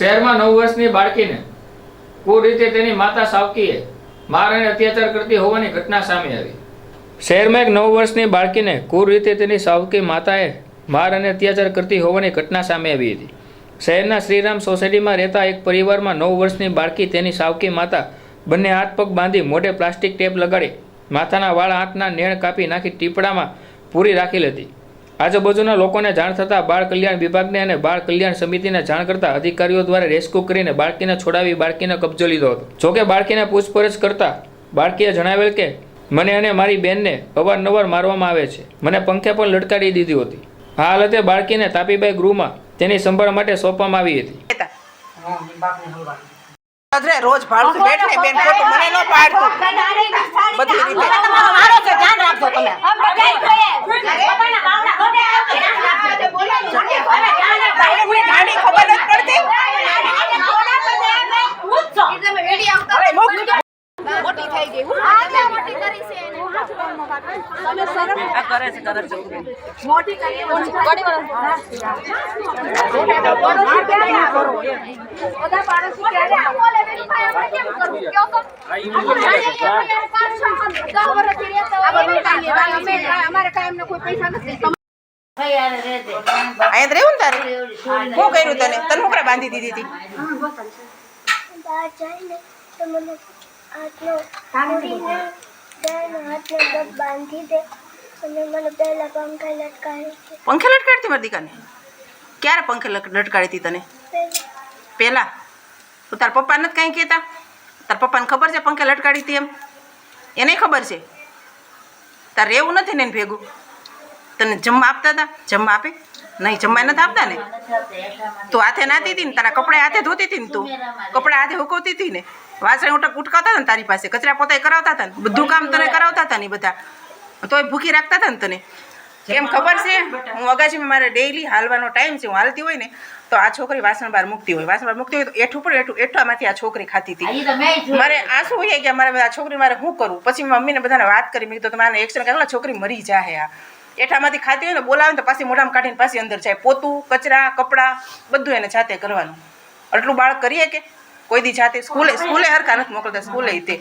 શહેરમાં નવ વર્ષની બાળકીને કુર રીતે તેની માતા સાવકીએ માર અને અત્યાચાર કરતી હોવાની ઘટના સામે આવી. શહેરમાં એક નવ વર્ષની બાળકીને કુર રીતે તેની સાવકી માતાએ માર અને અત્યાચાર કરતી હોવાની ઘટના સામે આવી હતી. શહેરના શ્રીરામ સોસાયટીમાં રહેતા એક પરિવારમાં નવ વર્ષની બાળકી તેની સાવકી માતા બંને હાથ પગ બાંધી મોઢે પ્લાસ્ટિક ટેપ લગાડી માથાના વાળ આંખના નેણ કાપી નાખી ટીપડામાં પૂરી રાખેલ હતી. આજુબાજુના લોકોને જાણ થતાં બાળ કલ્યાણ વિભાગને અને બાળ કલ્યાણ સમિતિને જાણ કરતા અધિકારીઓ દ્વારા રેસ્ક્યુ કરીને બાળકીને છોડાવી બાળકીને કબજો લીધો હતો. જોકે બાળકીને પૂછપરછ કરતા બાળકીએ જણાવેલ કે મને અને મારી બેનને અવારનવાર મારવામાં આવે છે. મને પંખે પણ લટકાડી દીધી હતી. આ હાલતે બાળકીને તાપીબાઈ ગૃહમાં તેની સંભાળ માટે સોંપવામાં આવી હતી. રોજ ભાડું બેઠ બેન ખોટું મને ન પાડતું. બધી રીતે મારો છે ધ્યાન રાખજો તમે ગાડી ખબર નથી પડતી અરે મુક મોટી થઈ ગઈ હું આ કરે છે કરે છે અમારે કર્યું તને? તને બાંધી દીધી હતી? હાથનો પૂરીને બેન હાથને પગ બાંધી દે. અને મને પહેલા પંખે લટકાવી છે. પંખે લટકાડતી મારી દીકાને? ક્યારે પંખે લટ- લટકાડી હતી તને? પહેલા. પહેલા? તો તાર પપ્પા નથી કાંઈ કહેતા? તાર પપ્પાને ખબર છે પંખે લટકાડી હતી એમ? એને ખબર છે? તાર રહેવું નથી ને એને ભેગું? તને જમવા આપતા હતા જમવા આપે? નહીં જમવા નથી આપતા ને? તું હાથે નાતી હતી ને તારા કપડા હાથે ધોતી હતી ને તું? કપડા હાથે હુકવતી હતી ને? વાસણ ઉટક ઉટકાવતા હતા ને તારી પાસે? કચરા પોતે કરાવતા હતા ને? બધું કામ તને કરાવતા હતા ને બધા? તોય ભૂખી રાખતા હતા ને તને? કેમ ખબર છે? હું અગાજીમાં મારે ડેઈલી હાલવાનો ટાઈમ છે હું હાલતી હોય ને તો આ છોકરી વાસણ બહાર મૂકતી હોય. વાસણ બહાર મૂકતી હોય તો એઠું પણ એઠું એઠામાંથી આ છોકરી ખાતી હતી. મારે આંસુ હોય કે મારે આ છોકરી મારે શું કરું? પછી મમ્મીને બધાને વાત કરી. મેં કીધું તમારે એક્શન કરેલા છોકરી મરી જાય આ. એઠામાંથી ખાતી હોય ને બોલાવે ને તો પાછી મોઢામાં કાઢીને પાછી અંદર જાય. પોતું કચરા કપડાં બધું એને જાતે કરવાનું. આટલું બાળક કરીએ કે? કોઈ દી જાતે સ્કૂલે સ્કૂલે હરખા નથી મોકલતા સ્કૂલે તે.